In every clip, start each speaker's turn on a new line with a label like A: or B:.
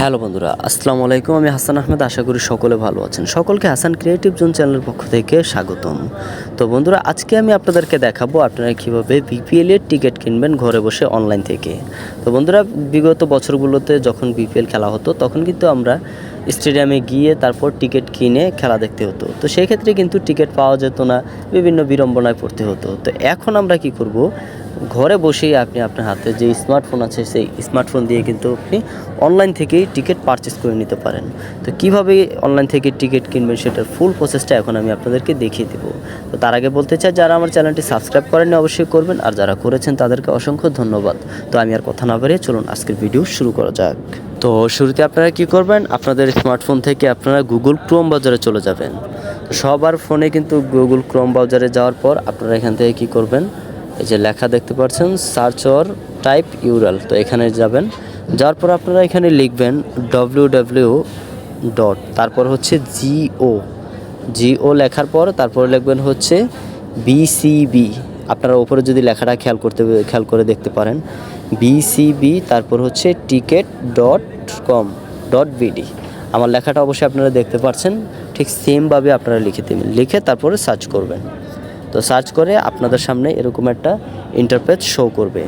A: Hello বন্ধুরা, আসসালামু আলাইকুম। আমি হাসান আহমেদ, আশা করি সকলে ভালো আছেন। সকলকে হাসান ক্রিয়েটিভ জোন চ্যানেলের পক্ষ থেকে স্বাগতম। তো বন্ধুরা, আজকে আমি আপনাদেরকে দেখাবো আপনারা কীভাবে বিপিএল এর টিকিট কিনবেন ঘরে বসে অনলাইন থেকে। তো বন্ধুরা, বিগত বছরগুলোতে যখন বিপিএল খেলা হতো, তখন কিন্তু আমরা স্টেডিয়ামে গিয়ে তারপর টিকিট কিনে খেলা দেখতে হতো। তো সেই ক্ষেত্রে কিন্তু টিকিট পাওয়া যেত না, বিভিন্ন বিড়ম্বনায় পড়তে হতো। তো এখন আমরা কি করব ঘরে বসেই আপনি আপনার হাতে যে স্মার্টফোন আছে, সেই স্মার্টফোন দিয়ে কিন্তু আপনি অনলাইন থেকেই টিকিট পারচেস করে নিতে পারেন। তো কীভাবে অনলাইন থেকে টিকিট কিনবেন সেটার ফুল প্রসেসটা এখন আমি আপনাদেরকে দেখিয়ে দেব। তো তার আগে বলতে চাই, যারা আমার চ্যানেলটি সাবস্ক্রাইব করেননি অবশ্যই করবেন, আর যারা করেছেন তাদেরকে অসংখ্য ধন্যবাদ। তো আমি আর কথা না বাড়িয়ে চলুন আজকের ভিডিও শুরু করা যাক। তো শুরুতে আপনারা কি করবেন, আপনাদের স্মার্টফোন থেকে আপনারা গুগল ক্রোম বাজারে চলে যাবেন। সবার ফোনে কিন্তু গুগল ক্রোম বাজারে যাওয়ার পর আপনারা এখান থেকে কি করবেন এই যে লেখা দেখতে পাচ্ছেন সার্চ অর টাইপ ইউরাল তো এখানে যাবেন, যাওয়ার পর আপনারা এখানে লিখবেন ডব্লিউ ডব্লিউ ডট তারপর হচ্ছে জিও জিও লেখার পর তারপরে লিখবেন হচ্ছে বিসিবি আপনারা ওপরে যদি লেখাটা খেয়াল করতে, খেয়াল করে দেখতে পারেন বিসিবি তারপর হচ্ছে ticket dot com dot BD আমার লেখাটা অবশ্যই আপনারা দেখতে পাচ্ছেন ঠিক সেমভাবে আপনারা লিখে দেবেন, লিখে তারপরে সার্চ করবেন। তো সার্চ করে আপনাদের সামনে এরকম একটা ইন্টারপ্রেট শো করবে।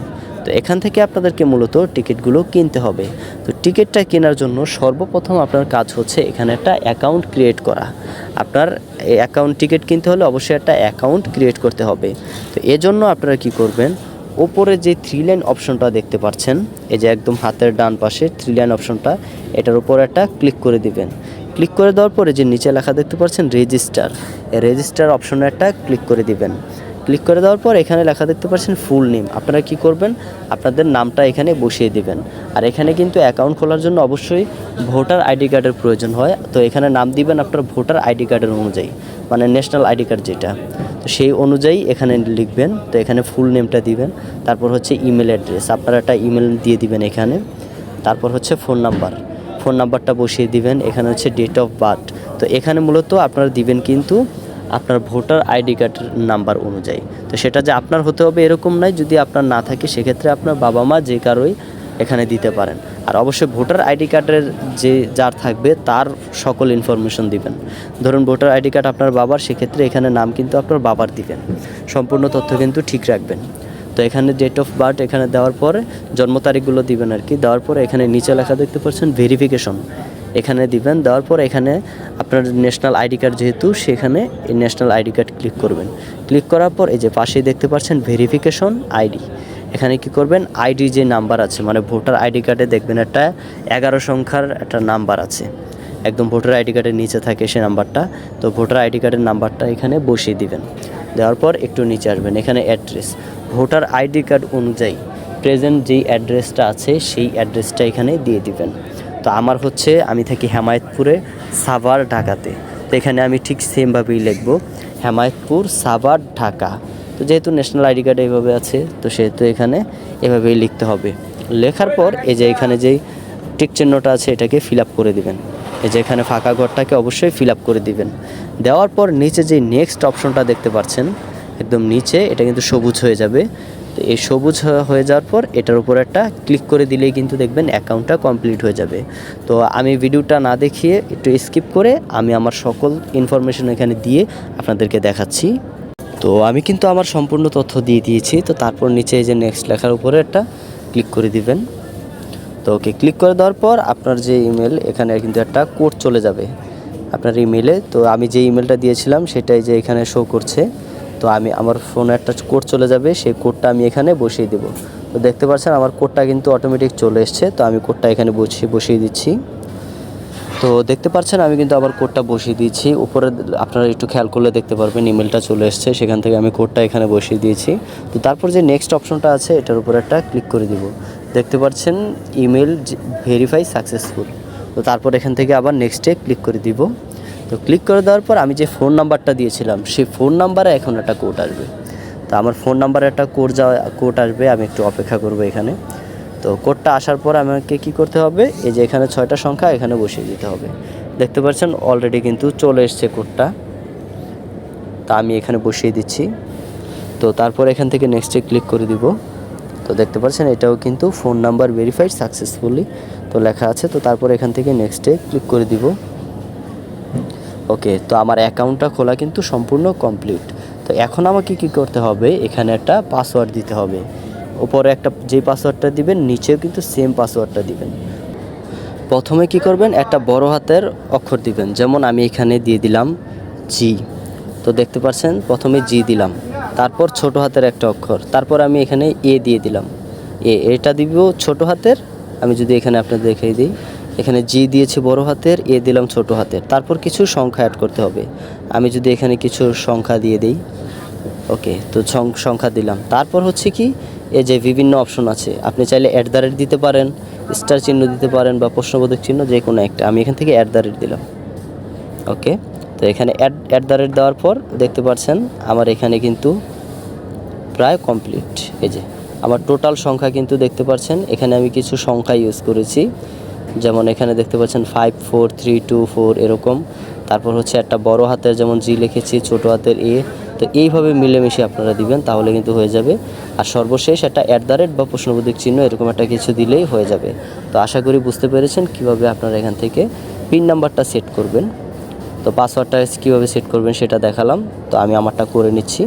A: তো এখান থেকে আপনাদেরকে মূলত টিকিটগুলো কিনতে হবে। তো টিকিটটা কেনার জন্য সর্বপ্রথম আপনার কাজ হচ্ছে এখানে একটা অ্যাকাউন্ট ক্রিয়েট করা। আপনার অ্যাকাউন্ট টিকিট কিনতে হলে অবশ্যই একটা অ্যাকাউন্ট ক্রিয়েট করতে হবে। তো এজন্য আপনারা কি করবেন, ওপরে যে থ্রি লাইন অপশনটা দেখতে পাচ্ছেন, এই যে একদম হাতের ডান পাশে থ্রি লাইন অপশনটা এটার উপর একটা ক্লিক করে দিবেন। ক্লিক করে দেওয়ার পরে যে নিচে লেখা দেখতে পাচ্ছেন রেজিস্টার রেজিস্টার অপশনে একটা ক্লিক করে দিবেন। ক্লিক করে দেওয়ার পর এখানে লেখা দেখতে পাচ্ছেন ফুল নেম আপনারা কি করবেন? আপনাদের নামটা এখানে বসিয়ে দিবেন। আর এখানে কিন্তু অ্যাকাউন্ট খোলার জন্য অবশ্যই ভোটার আইডি কার্ডের প্রয়োজন হয়। তো এখানে নাম দিবেন আপনার ভোটার আইডি কার্ডের অনুযায়ী মানে ন্যাশনাল আইডি কার্ড যেটা। তো সেই অনুযায়ী এখানে লিখবেন। তো এখানে ফুল নেমটা দিবেন। তারপর হচ্ছে ইমেল অ্যাড্রেস আপনারা একটা ইমেল দিয়ে দিবেন এখানে। তারপর হচ্ছে ফোন নাম্বার ফোন নাম্বারটা বসিয়ে দিবেন, এখানে হচ্ছে ডেট অফ বার্থ তো এখানে মূলত আপনারা দিবেন কিন্তু আপনার ভোটার আইডি কার্ডের নাম্বার অনুযায়ী। তো সেটা যে আপনার হতে হবে এরকম নয়, যদি আপনার না থাকে সেক্ষেত্রে আপনার বাবা মা যে কারোই এখানে দিতে পারেন। আর অবশ্যই ভোটার আইডি কার্ডের যে যার থাকবে তার সকল ইনফরমেশন দিবেন। ধরুন ভোটার আইডি কার্ড আপনার বাবার, সেক্ষেত্রে এখানে নাম কিন্তু আপনার বাবার দিবেন। সম্পূর্ণ তথ্য কিন্তু ঠিক রাখবেন। তো এখানে ডেট অফ বার্থ এখানে দেওয়ার পরে জন্ম তারিখগুলো দিবেন আর কি। দেওয়ার পরে এখানে নিচে লেখা দেখতে পাচ্ছেন ভেরিফিকেশন এখানে দিবেন, দেওয়ার পর এখানে আপনার ন্যাশনাল আইডি কার্ড যেহেতু, সেখানে এই ন্যাশনাল আইডি কার্ড ক্লিক করবেন। ক্লিক করার পর এই যে পাশেই দেখতে পাচ্ছেন ভেরিফিকেশন আইডি এখানে কি করবেন? আইডি যে নাম্বার আছে মানে ভোটার আইডি কার্ডে দেখবেন একটা এগারো সংখ্যার একটা নাম্বার আছে। একদম ভোটার আইডি কার্ডের নিচে থাকে সে নাম্বারটা তো ভোটার আইডি কার্ডের নাম্বারটা এখানে বসিয়ে দিবেন। দেওয়ার পর একটু নিচে আসবেন, এখানে অ্যাড্রেস ভোটার আইডি কার্ড অনুযায়ী প্রেজেন্ট যেই অ্যাড্রেসটা আছে সেই অ্যাড্রেসটা এখানে দিয়ে দিবেন। তো আমার হচ্ছে, আমি থাকি হেমায়তপুরে, সাভার, ঢাকাতে। তো এখানে আমি ঠিক সেমভাবেই লিখব, হেমায়তপুর, সাভার, ঢাকা। তো যেহেতু ন্যাশনাল আইডি কার্ড এইভাবে আছে, তো সেহেতু এখানে এভাবেই লিখতে হবে। লেখার পর এই যে এখানে যেই টিক চিহ্নটা আছে, এটাকে ফিল আপ করে দিবেন। এই যে এখানে ফাঁকা ঘরটাকে অবশ্যই ফিল আপ করে দিবেন। দেওয়ার পর নিচে যে নেক্সট অপশনটা দেখতে পাচ্ছেন একদম নিচে, এটা কিন্তু সবুজ হয়ে যাবে। তো এই সবুজ হয়ে যাওয়ার পর এটার উপর একটা ক্লিক করে দিলেই কিন্তু দেখবেন অ্যাকাউন্টটা কমপ্লিট হয়ে যাবে। তো আমি ভিডিওটা না দেখিয়ে একটু স্কিপ করে আমি আমার সকল ইনফরমেশন এখানে দিয়ে আপনাদেরকে দেখাচ্ছি। তো আমি কিন্তু আমার সম্পূর্ণ তথ্য দিয়ে দিয়েছি, তো তারপর নিচে এই যে নেক্সট লেখার উপরে একটা ক্লিক করে দিবেন। তো ওকে ক্লিক করে দেওয়ার পর আপনার যে ইমেল এখানে কিন্তু একটা কোড চলে যাবে। আপনার ইমেলে তো আমি যে ইমেলটা দিয়েছিলাম, সেটাই যে এখানে শো করছে। তো আমি, আমার ফোনে একটা কোড চলে যাবে, সেই কোডটা আমি এখানে বসিয়ে দেবো। তো দেখতে পাচ্ছেন, আমার কোডটা কিন্তু অটোমেটিক চলে এসছে, তো আমি কোডটা এখানে বসিয়ে বসিয়ে দিচ্ছি। তো দেখতে পাচ্ছেন, আমি কিন্তু আবার কোডটা বসিয়ে দিয়েছি। উপরে আপনারা একটু খেয়াল করলে দেখতে পারবেন ইমেলটা চলে এসছে, সেখান থেকে আমি কোডটা এখানে বসিয়ে দিয়েছি। তো তারপর যে নেক্সট অপশনটা আছে, এটার উপর একটা ক্লিক করে দিব। দেখতে পাচ্ছেন ইমেল ভেরিফাই সাকসেসফুল তো তারপর এখান থেকে আবার নেক্সটে ক্লিক করে দিব। তো ক্লিক করে দেওয়ার পর আমি যে ফোন নাম্বারটা দিয়েছিলাম, সেই ফোন নাম্বারে এখন একটা কোড আসবে। তো আমার ফোন নাম্বারে একটা কোড যাওয়া কোড আসবে, আমি একটু অপেক্ষা করব এখানে। তো কোডটা আসার পর আমাকে কি করতে হবে? এই যে এখানে ছয়টা সংখ্যা, এখানে বসিয়ে দিতে হবে। দেখতে পাচ্ছেন অলরেডি কিন্তু চলে এসছে কোডটা তা আমি এখানে বসিয়ে দিচ্ছি। তো তারপর এখান থেকে নেক্সটে ক্লিক করে দিব। তো দেখতে পাচ্ছেন, এটাও কিন্তু ফোন নাম্বার ভেরিফাইড সাকসেসফুলি তো লেখা আছে। তো তারপর এখান থেকে নেক্সটে ক্লিক করে দিব। ওকে, তো আমার অ্যাকাউন্টটা খোলা কিন্তু সম্পূর্ণ কমপ্লিট। তো এখন আমাকে কি করতে হবে? এখানে একটা পাসওয়ার্ড দিতে হবে। উপরে একটা যে পাসওয়ার্ডটা দিবেন, নিচেও কিন্তু সেম পাসওয়ার্ডটা দিবেন। প্রথমে কি করবেন? একটা বড় হাতের অক্ষর দিবেন। যেমন আমি এখানে দিয়ে দিলাম জি তো দেখতে পাচ্ছেন? প্রথমে জি দিলাম। তারপর ছোট হাতের একটা অক্ষর। তারপর আমি এখানে এ দিয়ে দিলাম। এ এটা দিব ছোট হাতের। আমি যদি এখানে আপনাদের দেখিয়ে দিই। এখানে জি দিয়েছি বড় হাতের, এ দিলাম ছোট হাতের। তারপর কিছু সংখ্যা অ্যাড করতে হবে। আমি যদি এখানে কিছু সংখ্যা দিয়ে দিই ওকে তো সংখ্যা দিলাম। তারপর হচ্ছে কি, এই যে বিভিন্ন অপশন আছে। আপনি চাইলে অ্যাট দ্য রেট দিতে পারেন স্টার চিহ্ন দিতে পারেন বা প্রশ্নবোধক চিহ্ন, যে কোনো একটা। আমি এখান থেকে অ্যাট দ্য রেট দিলাম। ওকে তো এখানে অ্যাট অ্যাট দ্য রেট দেওয়ার পর দেখতে পাচ্ছেন, আমার এখানে কিন্তু প্রায় কমপ্লিট এই যে, আমার টোটাল সংখ্যা কিন্তু দেখতে পাচ্ছেন, এখানে আমি কিছু সংখ্যা ইউজ করেছি। যেমন এখানে দেখতে পাচ্ছেন five four three two four এরকম। তারপর হচ্ছে একটা বড় হাতের যেমন জি লিখেছি, ছোট হাতের এ তো এইভাবে মিলেমিশে আপনারা দিবেন, তাহলে কিন্তু হয়ে যাবে। আর সর্বশেষ একটা অ্যাট দ্য রেট বা প্রশ্নবোধক চিহ্ন এরকম একটা কিছু দিলেই হয়ে যাবে। তো আশা করি বুঝতে পেরেছেন কীভাবে আপনারা এখান থেকে পিন নাম্বারটা সেট করবেন। তো পাসওয়ার্ডটা কীভাবে সেট করবেন সেটা দেখালাম। তো আমি আমারটা করে নিচ্ছি।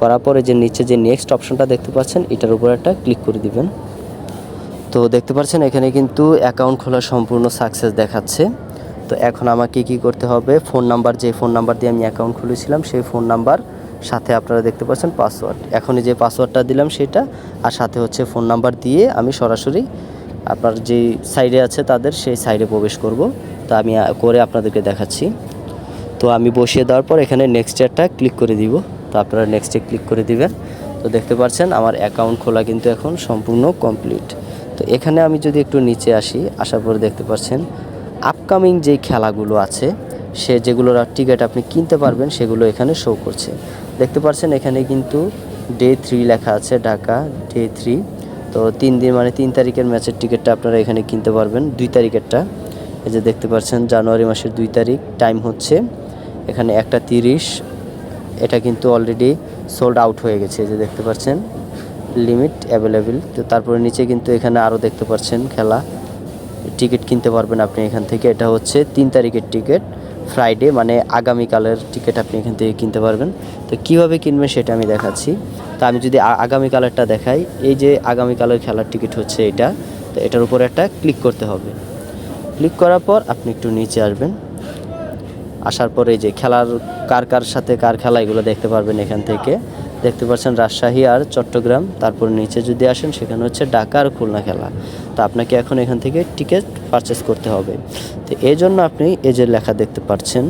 A: করার পরে যে নিচে যে নেক্সট অপশনটা দেখতে পাচ্ছেন, এটার উপর একটা ক্লিক করে দিবেন। তো দেখতে পাচ্ছেন, এখানে কিন্তু অ্যাকাউন্ট খোলা সম্পূর্ণ সাকসেস দেখাচ্ছে। তো এখন আমাকে কি করতে হবে? ফোন নাম্বার যে ফোন নাম্বার দিয়ে আমি অ্যাকাউন্ট খুলেছিলাম, সেই ফোন নাম্বার সাথে আপনারা দেখতে পাচ্ছেন পাসওয়ার্ড এখনই যে পাসওয়ার্ডটা দিলাম সেটা, আর সাথে হচ্ছে ফোন নাম্বার দিয়ে আমি সরাসরি আপনার যে সাইডে আছে তাদের, সেই সাইডে প্রবেশ করব। তো আমি করে আপনাদেরকে দেখাচ্ছি। তো আমি বসিয়ে দেওয়ার পর এখানে নেক্সট একটা ক্লিক করে দিব। তো আপনারা নেক্সটে ক্লিক করে দিবেন। তো দেখতে পাচ্ছেন, আমার অ্যাকাউন্ট খোলা কিন্তু এখন সম্পূর্ণ কমপ্লিট তো এখানে আমি যদি একটু নিচে আসি আসার পরে দেখতে পাচ্ছেন আপকামিং যেই খেলাগুলো আছে, সে যেগুলোর টিকিট আপনি কিনতে পারবেন, সেগুলো এখানে শো করছে। দেখতে পাচ্ছেন এখানে কিন্তু ডে থ্রি লেখা আছে, ঢাকা ডে থ্রি তো তিন দিন মানে তিন তারিখের ম্যাচের টিকিটটা আপনারা এখানে কিনতে পারবেন, দুই তারিখেরটা। এই যে দেখতে পাচ্ছেন, জানুয়ারি মাসের দুই তারিখ টাইম হচ্ছে। এখানে একটা তিরিশ, এটা কিন্তু অলরেডি সোল্ড আউট হয়ে গেছে যে দেখতে পাচ্ছেন। লিমিট অ্যাভেলেবেল তো তারপরে নিচে কিন্তু এখানে আরও দেখতে পাচ্ছেন খেলা। টিকিট কিনতে পারবেন আপনি এখান থেকে। এটা হচ্ছে তিন তারিখের টিকিট। ফ্রাইডে মানে আগামীকালের টিকিট আপনি এখান থেকে কিনতে পারবেন। তো কীভাবে কিনবেন সেটা আমি দেখাচ্ছি। তো আমি যদি আগামীকালেরটা দেখাই, এই যে আগামীকালের খেলার টিকিট হচ্ছে এটা। তো এটার উপরে একটা ক্লিক করতে হবে। ক্লিক করার পর আপনি একটু নিচে আসবেন। আসার পরে এই যে খেলার কার কার সাথে কার খেলা, এগুলো দেখতে পারবেন এখান থেকে। দেখতে পাচ্ছেন রাজশাহী আর চট্টগ্রাম, তারপর নিচে যদি আসেন সেখানে হচ্ছে ঢাকা আর খুলনা খেলা। তো আপনাকে এখন এখান থেকে টিকিট পারচেস করতে হবে। তো এই জন্য আপনি এই যে লেখা দেখতে পাচ্ছেন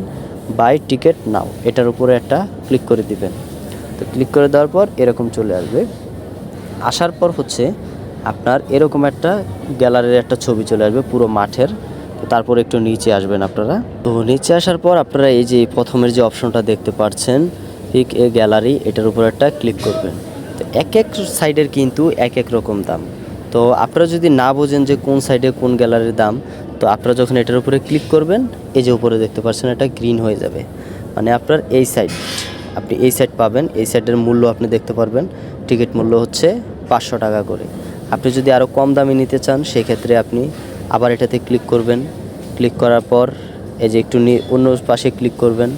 A: বাই টিকিট নাও এটার উপরে একটা ক্লিক করে দিবেন। তো ক্লিক করে দেওয়ার পর এরকম চলে আসবে। আসার পর হচ্ছে আপনার এরকম একটা গ্যালারির একটা ছবি চলে আসবে পুরো মাঠের। তারপর একটু নিচে আসবেন আপনারা। তো নিচে আসার পর আপনারা এই যে প্রথমের যে অপশনটা দেখতে পাচ্ছেন ঠিক এ গ্যালারি এটার উপর একটা ক্লিক করবেন। তো এক এক সাইডের কিন্তু এক এক রকম দাম। তো আপনারা যদি না বোঝেন যে কোন সাইডে কোন গ্যালারির দাম, তো আপনারা যখন এটার উপরে ক্লিক করবেন, এই যে উপরে দেখতে পাচ্ছেন এটা গ্রিন হয়ে যাবে। মানে আপনার এই সাইড আপনি এই সাইড পাবেন, এই সাইডের মূল্য আপনি দেখতে পারবেন। টিকিট মূল্য হচ্ছে পাঁচশো টাকা করে। আপনি যদি আরও কম দামে নিতে চান, সেক্ষেত্রে আপনি আবার এটাতে ক্লিক করবেন। ক্লিক করার পর এই যে একটু অন্য পাশে ক্লিক করবেন।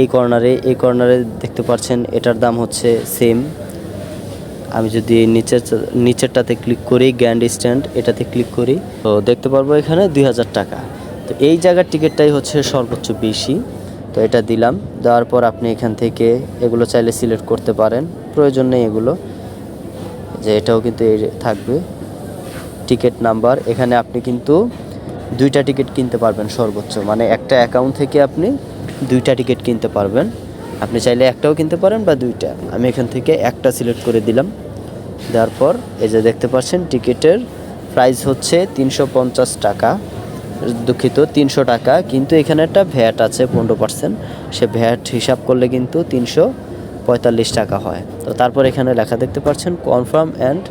A: এই কর্নারে এই কর্নারে দেখতে পাচ্ছেন, এটার দাম হচ্ছে সেম আমি যদি নিচের, নিচেরটাতে ক্লিক করি গ্র্যান্ড স্ট্যান্ড এটাতে ক্লিক করি, তো দেখতে পারব এখানে দুই হাজার টাকা। তো এই জায়গার টিকিটটাই হচ্ছে সর্বোচ্চ বেশি। তো এটা দিলাম, দেওয়ার পর আপনি এখান থেকে এগুলো চাইলে সিলেক্ট করতে পারেন। প্রয়োজন নেই এগুলো, যে এটাও কিন্তু থাকবে। টিকিট নাম্বার এখানে আপনি কিন্তু দুইটা টিকিট কিনতে পারবেন সর্বোচ্চ। মানে একটা অ্যাকাউন্ট থেকে আপনি দুইটা টিকিট কিনতে পারবেন। আপনি চাইলে একটাও কিনতে পারেন বা দুইটা। আমি এখান থেকে একটা সিলেক্ট করে দিলাম। দেওয়ার পর এই যে দেখতে পাচ্ছেন, টিকিটের প্রাইস হচ্ছে তিনশো পঞ্চাশ টাকা। দুঃখিত, তিনশো টাকা। কিন্তু এখানে একটা ভ্যাট আছে পনেরো পার্সেন্ট সে ভ্যাট হিসাব করলে কিন্তু তিনশো পঁয়তাল্লিশ টাকা হয়। তো তারপর এখানে লেখা দেখতে পাচ্ছেন কনফার্ম অ্যান্ড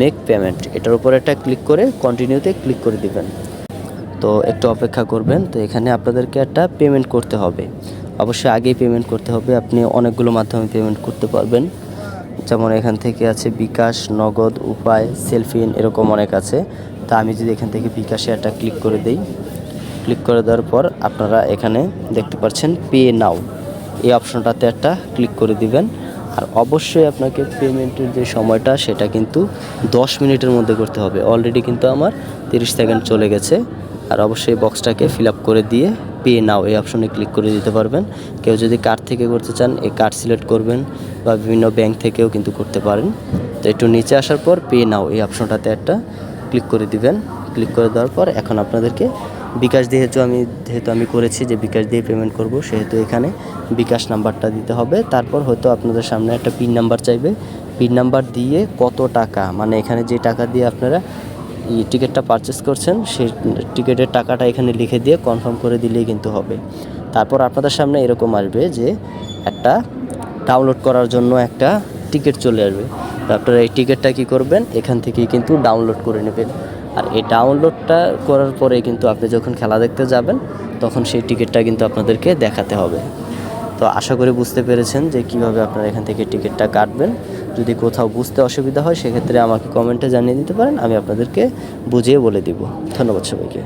A: মেক পেমেন্ট এটার উপর একটা ক্লিক করে কন্টিনিউতে ক্লিক করে দিবেন। তো একটু অপেক্ষা করবেন। তো এখানে আপনাদেরকে একটা পেমেন্ট করতে হবে। অবশ্যই আগেই পেমেন্ট করতে হবে। আপনি অনেকগুলো মাধ্যমে পেমেন্ট করতে পারবেন। যেমন এখান থেকে আছে বিকাশ, নগদ, উপায় সেলফিন এরকম অনেক আছে। তা আমি যদি এখান থেকে বিকাশে একটা ক্লিক করে দেই ক্লিক করে দেওয়ার পর আপনারা এখানে দেখতে পাচ্ছেন পে নাও এই অপশনটাতে একটা ক্লিক করে দিবেন। আর অবশ্যই আপনাকে পেমেন্টের যে সময়টা, সেটা কিন্তু দশ মিনিটের মধ্যে করতে হবে। অলরেডি কিন্তু আমার তিরিশ সেকেন্ড চলে গেছে। আর অবশ্যই বক্সটাকে ফিল আপ করে দিয়ে পে নাও এই অপশনে ক্লিক করে দিতে পারবেন। কেউ যদি কার্ড থেকে করতে চান, এই কার্ড সিলেক্ট করবেন বা বিভিন্ন ব্যাংক থেকেও কিন্তু করতে পারেন। তো একটু নিচে আসার পর পে নাও এই অপশনটাতে একটা ক্লিক করে দিবেন। ক্লিক করে দেওয়ার পর এখন আপনাদেরকে বিকাশ যেহেতু আমি যেহেতু আমি করেছি যে বিকাশ দিয়ে পেমেন্ট করব, সেহেতু এখানে বিকাশ নাম্বারটা দিতে হবে। তারপর হয়তো আপনাদের সামনে একটা পিন নাম্বার চাইবে। পিন নাম্বার দিয়ে কত টাকা মানে এখানে যে টাকা দিয়ে আপনারা টিকিটটা পারচেস করছেন, সেই টিকিটের টাকাটা এখানে লিখে দিয়ে কনফার্ম করে দিলেই কিন্তু হবে। তারপর আপনাদের সামনে এরকম আসবে যে একটা ডাউনলোড করার জন্য একটা টিকিট চলে আসবে। তো আপনারা এই টিকিটটা কী করবেন? এখান থেকেই কিন্তু ডাউনলোড করে নেবেন। আর এই ডাউনলোডটা করার পরে কিন্তু আপনি যখন খেলা দেখতে যাবেন, তখন সেই টিকিটটা কিন্তু আপনাদেরকে দেখাতে হবে। তো আশা করি বুঝতে পেরেছেন যে কীভাবে আপনারা এখান থেকে টিকিটটা কাটবেন। যদি কোথাও বুঝতে অসুবিধা হয়, সেক্ষেত্রে আমাকে কমেন্টে জানিয়ে দিতে পারেন, আমি আপনাদেরকে বুঝিয়ে বলে দিব। ধন্যবাদ সবাইকে।